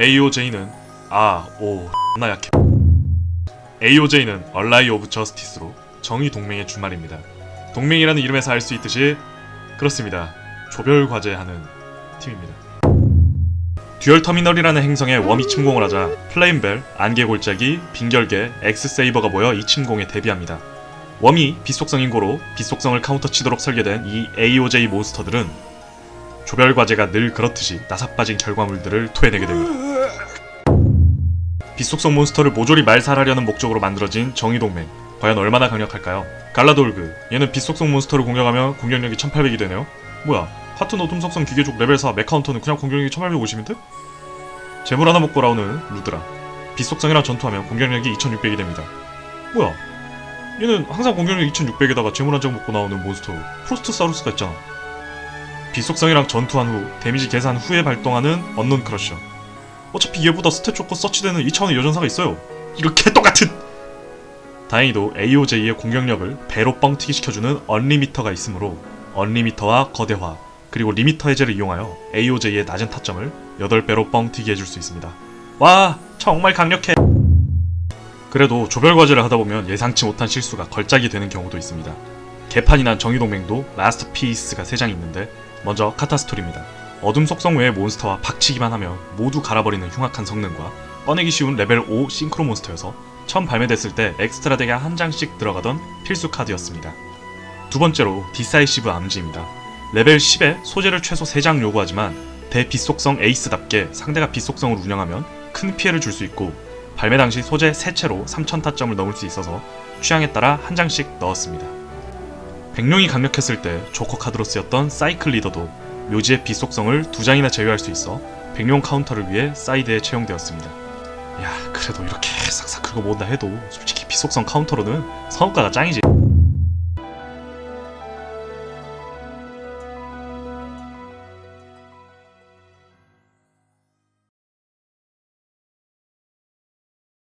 AOJ는 아 오 나 약해 AOJ는 얼라이 오브 저스티스로 정의 동맹의 주말입니다. 동맹이라는 이름에서 알 수 있듯이 그렇습니다. 조별 과제하는 팀입니다. 듀얼 터미널이라는 행성에 웜이 침공을 하자 플레임벨, 안개 골짜기, 빙결계, 엑스세이버가 모여 이 침공에 대비합니다. 웜이 빛속성 인 고로 빛속성을 카운터치도록 설계된 이 AOJ 몬스터들은 조별 과제가 늘 그렇듯이 나사빠진 결과물들을 토해내게 됩니다. 빛속성 몬스터를 모조리 말살하려는 목적으로 만들어진 정의동맹. 과연 얼마나 강력할까요? 갈라돌그 얘는 빛속성 몬스터를 공격하면 공격력이 1800이 되네요? 뭐야 같은 어둠 속성 기계족 레벨 4 메카운터는 그냥 공격력이 1850인데? 재물 하나 먹고 나오는 루드라. 빛속성이랑 전투하면 공격력이 2600이 됩니다. 뭐야 얘는 항상 공격력 2600에다가 재물 한 장 먹고 나오는 몬스터 프로스트사우루스가 있잖아. 빛속성이랑 전투한 후 데미지 계산 후에 발동하는 언논 크러셔 어차피 얘보다 스탯 좋고 서치되는 2차원의 여전사가 있어요. 이렇게 똑같은! 다행히도 AOJ의 공격력을 배로 뻥튀기 시켜주는 언리미터가 있으므로 언리미터와 거대화 그리고 리미터 해제를 이용하여 AOJ의 낮은 타점을 8배로 뻥튀기 해줄 수 있습니다. 와 정말 강력해! 그래도 조별 과제를 하다 보면 예상치 못한 실수가 걸작이 되는 경우도 있습니다. 개판이 난 정의동맹도 마스터피스가 3장 있는데 먼저 카타스토리입니다. 어둠 속성 외의 몬스터와 박치기만 하면 모두 갈아버리는 흉악한 성능과 꺼내기 쉬운 레벨 5 싱크로 몬스터여서 처음 발매됐을 때 엑스트라 덱에 한 장씩 들어가던 필수 카드였습니다. 두 번째로 디사이시브 암지입니다. 레벨 10에 소재를 최소 3장 요구하지만 대빛속성 에이스답게 상대가 빛속성을 운영하면 큰 피해를 줄 수 있고 발매 당시 소재 3채로 3000 타점을 넘을 수 있어서 취향에 따라 한 장씩 넣었습니다. 백룡이 강력했을 때 조커 카드로 쓰였던 사이클 리더도 묘지의 빛속성을 두 장이나 제외할 수 있어 백룡 카운터를 위해 사이드에 채용되었습니다. 야 그래도 이렇게 싹싹 긁어 모은다 해도 솔직히 빛속성 카운터로는 성업가가 짱이지.